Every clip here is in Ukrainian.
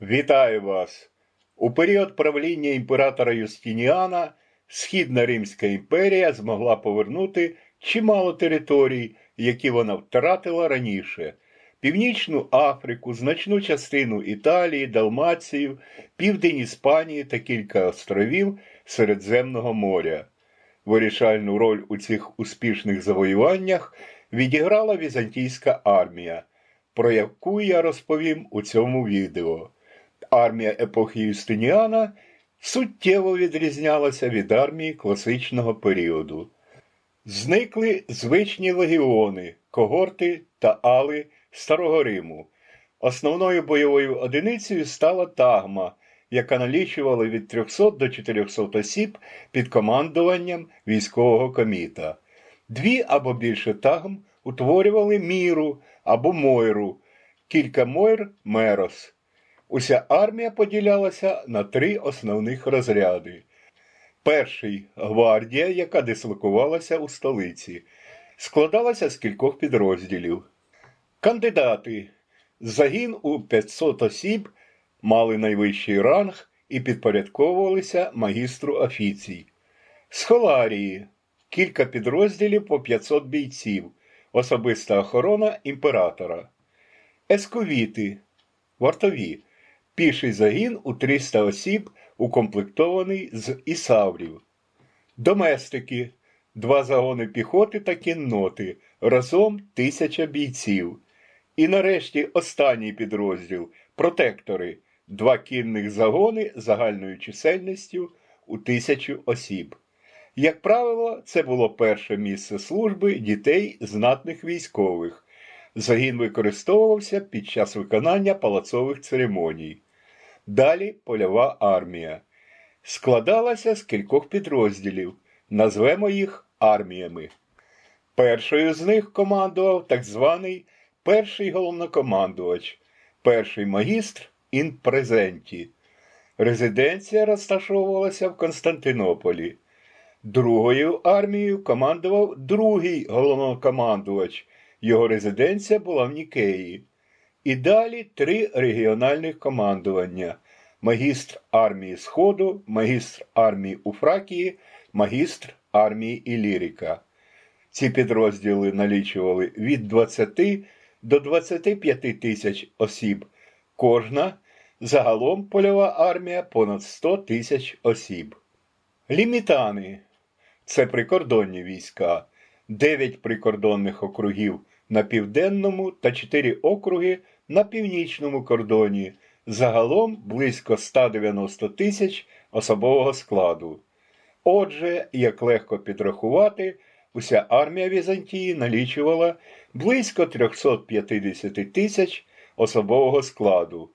Вітаю вас! У період правління імператора Юстиніана Східна Римська імперія змогла повернути чимало територій, які вона втратила раніше. Північну Африку, значну частину Італії, Далмацію, південь Іспанії та кілька островів Середземного моря. Вирішальну роль у цих успішних завоюваннях відіграла візантійська армія, про яку я розповім у цьому відео. Армія епохи Юстиніана суттєво відрізнялася від армії класичного періоду. Зникли звичні легіони, когорти та али Старого Риму. Основною бойовою одиницею стала тагма, яка налічувала від 300 до 400 осіб під командуванням військового коміта. Дві або більше тагм утворювали міру або мойру, кілька мойр мерос. Уся армія поділялася на три основних розряди. Перший гвардія, яка дислокувалася у столиці, складалася з кількох підрозділів. Кандидати загін у 500 осіб мали найвищий ранг і підпорядковувалися магістру офіцій. Схоларії кілька підрозділів по 500 бійців, особиста охорона імператора. Есковіти вартові піший загін у 300 осіб, укомплектований з ісаврів. Доместики два загони піхоти та кінноти, разом тисяча бійців. І нарешті останній підрозділ протектори, два кінних загони загальною чисельністю у тисячу осіб. Як правило, це було перше місце служби дітей знатних військових. Загін використовувався під час виконання палацових церемоній. Далі польова армія. Складалася з кількох підрозділів, назвемо їх арміями. Першою з них командував так званий перший головнокомандувач, перший магістр ін презенті. Резиденція розташовувалася в Константинополі. Другою армією командував другий головнокомандувач. Його резиденція була в Нікеї. І далі три регіональних командування: магістр армії Сходу, магістр армії Уфракії, магістр армії Іліріка. Ці підрозділи налічували від 20 до 25 тисяч осіб. Кожна загалом польова армія понад 100 тисяч осіб. Лімітани це прикордонні війська, 9 прикордонних округів на південному та 4 округи на північному кордоні, загалом близько 190 тисяч особового складу. Отже, як легко підрахувати, уся армія Візантії налічувала близько 350 тисяч особового складу.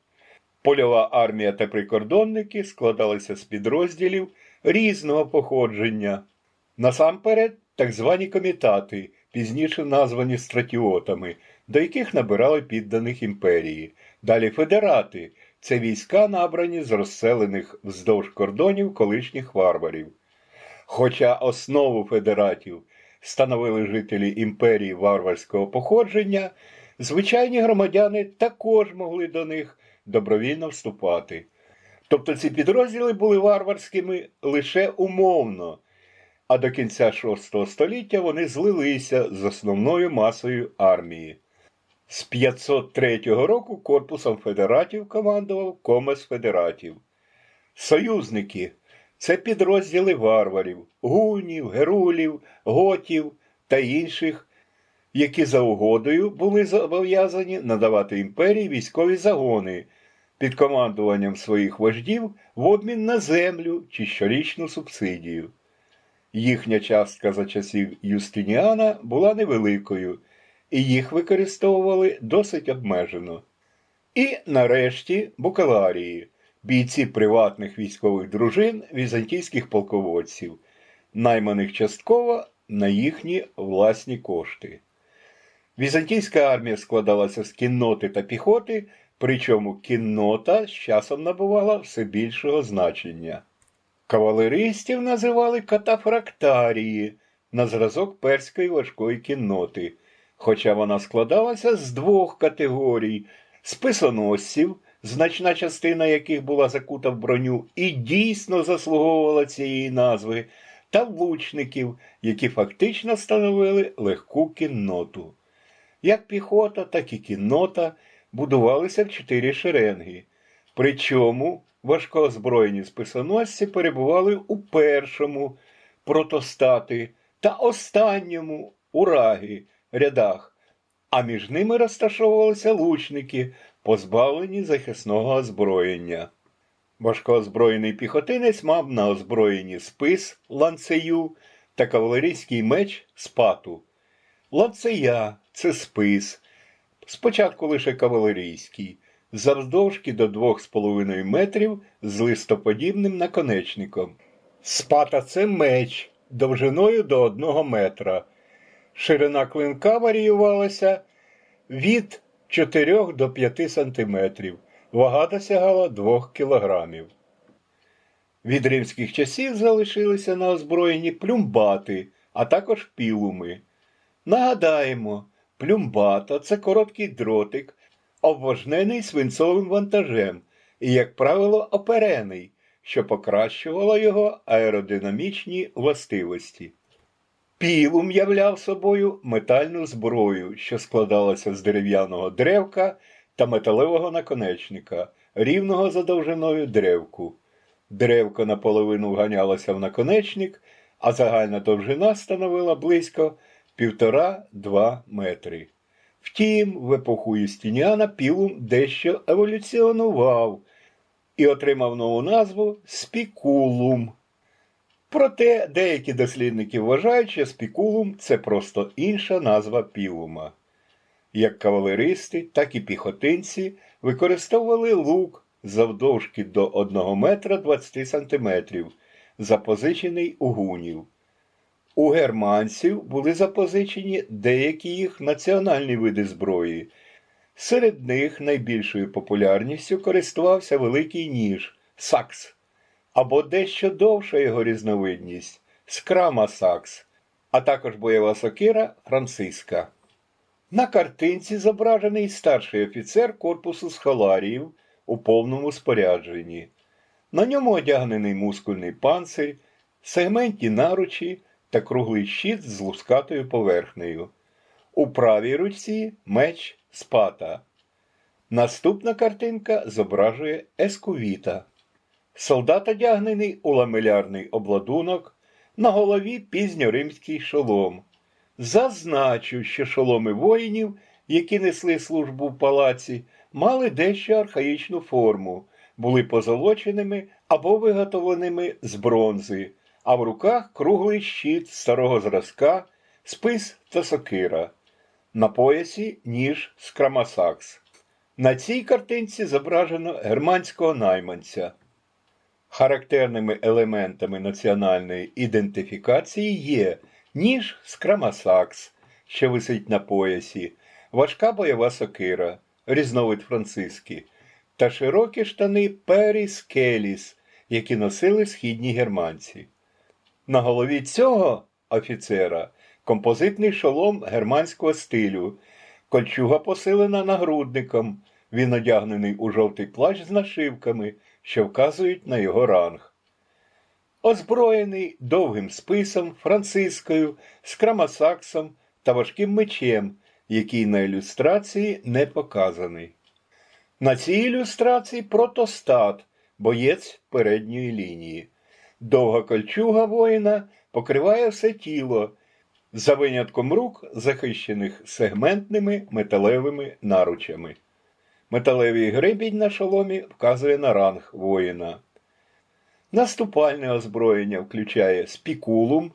Польова армія та прикордонники складалися з підрозділів різного походження. Насамперед, так звані комітати, пізніше названі стратіотами, до яких набирали підданих імперії. Далі федерати це війська, набрані з розселених вздовж кордонів колишніх варварів. Хоча основу федератів становили жителі імперії варварського походження, звичайні громадяни також могли до них добровільно вступати. Тобто ці підрозділи були варварськими лише умовно, а до кінця VI століття вони злилися з основною масою армії. З 503 року корпусом федератів командував Комес Федератів. Союзники це підрозділи варварів, гунів, герулів, готів та інших, які за угодою були зобов'язані надавати імперії військові загони під командуванням своїх вождів в обмін на землю чи щорічну субсидію. Їхня частка за часів Юстиніана була невеликою, і їх використовували досить обмежено. І, нарешті, букаларії, бійці приватних військових дружин візантійських полководців, найманих частково на їхні власні кошти. Візантійська армія складалася з кінноти та піхоти причому кіннота з часом набувала все більшого значення. Кавалеристів називали катафрактарії на зразок перської важкої кінноти, хоча вона складалася з двох категорій списоносців, значна частина яких була закута в броню і дійсно заслуговувала цієї назви, та лучників, які фактично становили легку кінноту. Як піхота, так і кіннота будувалися в чотири шеренги. Причому важкоозброєні списоносці перебували у першому протостати та останньому ураги рядах, а між ними розташовувалися лучники, позбавлені захисного озброєння. Важкоозброєний піхотинець мав на озброєнні спис ланцею та кавалерійський меч спату. Ланцея це спис, спочатку лише кавалерійський, завдовжки до 2,5 метрів з листоподібним наконечником. Спата це меч довжиною до 1 метра. Ширина клинка варіювалася від 4 до 5 сантиметрів. Вага досягала 2 кілограмів. Від римських часів залишилися на озброєнні плюмбати, а також пілуми. Нагадаємо, плюмбата це короткий дротик, обважнений свинцовим вантажем і, як правило, оперений, що покращувало його аеродинамічні властивості. Пілум являв собою метальну зброю, що складалася з дерев'яного древка та металевого наконечника, рівного за довжиною древку. Древко наполовину вганялося в наконечник, а загальна довжина становила близько 1,5-2 метри. Втім, в епоху Юстиніана пілум дещо еволюціонував і отримав нову назву спікулум. Проте деякі дослідники вважають, що спікулум це просто інша назва пілума. Як кавалеристи, так і піхотинці використовували лук завдовжки до 1 метра 20 сантиметрів, запозичений у гунів. У германців були запозичені деякі їх національні види зброї. Серед них найбільшою популярністю користувався великий ніж сакс, або дещо довша його різновидність скрама сакс, а також бойова сокира франциска. На картинці зображений старший офіцер корпусу схоларіїв у повному спорядженні. На ньому одягнений мускульний панцир, сегментні наручі та круглий щит з лускатою поверхнею. У правій руці меч спата. Наступна картинка зображує ескувіта. Солдат одягнений у ламелярний обладунок, на голові пізньоримський шолом. Зазначу, що шоломи воїнів, які несли службу в палаці, мали дещо архаїчну форму, були позолоченими або виготовленими з бронзи, а в руках круглий щит старого зразка, спис та сокира. На поясі ніж з крамасакс. На цій картинці зображено германського найманця. Характерними елементами національної ідентифікації є ніж з крамасакс, що висить на поясі, важка бойова сокира, різновид франциски, та широкі штани Періс Келіс, які носили східні германці. На голові цього офіцера композитний шолом германського стилю, кольчуга посилена нагрудником, він одягнений у жовтий плащ з нашивками, що вказують на його ранг. Озброєний довгим списом, францискою, скрамасаксом та важким мечем, який на ілюстрації не показаний. На цій ілюстрації протостат, боєць передньої лінії. Довга кольчуга воїна покриває все тіло, за винятком рук, захищених сегментними металевими наручами. Металевий гребінь на шоломі вказує на ранг воїна. Наступальне озброєння включає спікулум,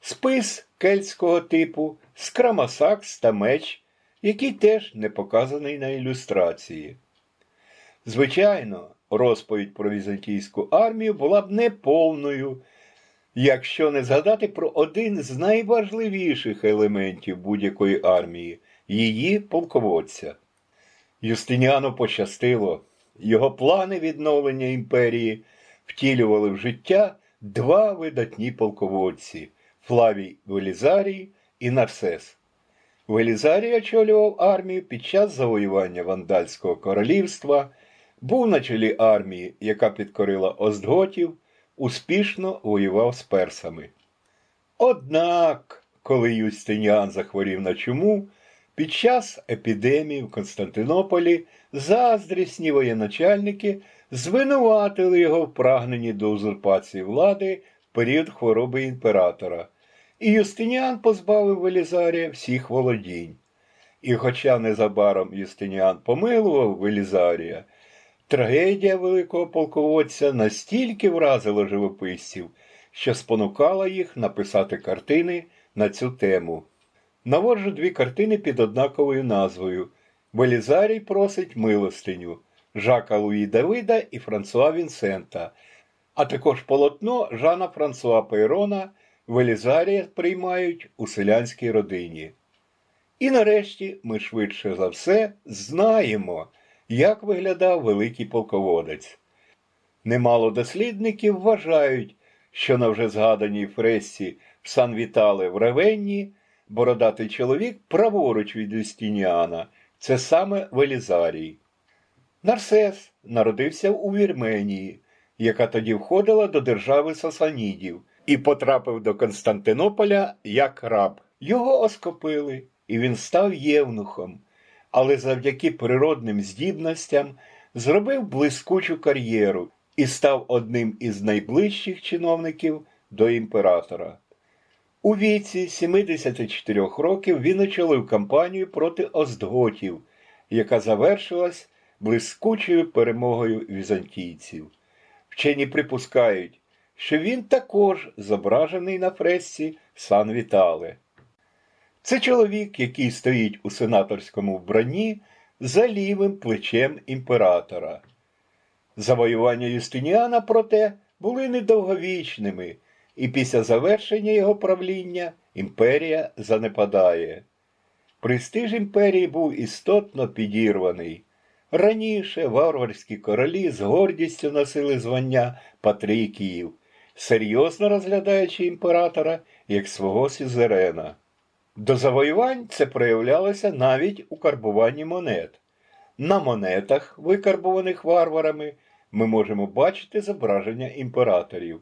спис кельтського типу, скрамасакс та меч, який теж не показаний на ілюстрації. Звичайно, розповідь про візантійську армію була б неповною, якщо не згадати про один з найважливіших елементів будь-якої армії її полководця. Юстиніану пощастило. Його плани відновлення імперії втілювали в життя два видатні полководці Флавій Велізарій і Нарсес. Велізарій очолював армію під час завоювання Вандальського королівства, був на чолі армії, яка підкорила Остготів, успішно воював з персами. Однак, коли Юстиніан захворів на чуму, під час епідемії в Константинополі заздрісні воєначальники звинуватили його в прагненні до узурпації влади в період хвороби імператора, і Юстиніан позбавив Велізарія всіх володінь. І хоча незабаром Юстиніан помилував Велізарія, трагедія великого полководця настільки вразила живописців, що спонукала їх написати картини на цю тему. Наводжу дві картини під однаковою назвою Велізарій просить милостиню Жака Луї Давида і Франсуа Вінсента, а також полотно Жана Франсуа Пейрона Велізарія приймають у селянській родині. І нарешті ми швидше за все знаємо, як виглядав великий полководець. Немало дослідників вважають, що на вже згаданій фресці Сан Вітале в Равенні бородатий чоловік праворуч від Юстиніана – це саме Велізарій. Нарсес народився у Вірменії, яка тоді входила до держави Сасанідів, і потрапив до Константинополя як раб. Його оскопили, і він став євнухом, але завдяки природним здібностям зробив блискучу кар'єру і став одним із найближчих чиновників до імператора. У віці 74 років він очолив кампанію проти Остготів, яка завершилась блискучою перемогою візантійців. Вчені припускають, що він також зображений на фресці Сан Вітале. Це чоловік, який стоїть у сенаторському вбранні за лівим плечем імператора. Завоювання Юстиніана, проте, були недовговічними, і після завершення його правління імперія занепадає. Престиж імперії був істотно підірваний. Раніше варварські королі з гордістю носили звання патрікіїв, серйозно розглядаючи імператора як свого сюзерена. До завоювань це проявлялося навіть у карбуванні монет. На монетах, викарбуваних варварами, ми можемо бачити зображення імператорів.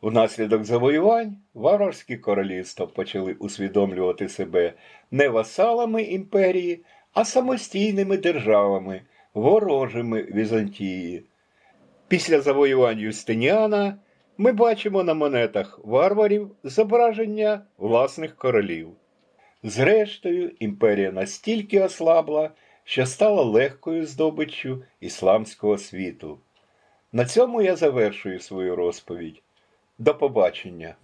Унаслідок завоювань варварські королівства почали усвідомлювати себе не васалами імперії, а самостійними державами, ворожими Візантії. Після завоювань Юстиніана ми бачимо на монетах варварів зображення власних королів. Зрештою, імперія настільки ослабла, що стала легкою здобиччю ісламського світу. На цьому я завершую свою розповідь. До побачення.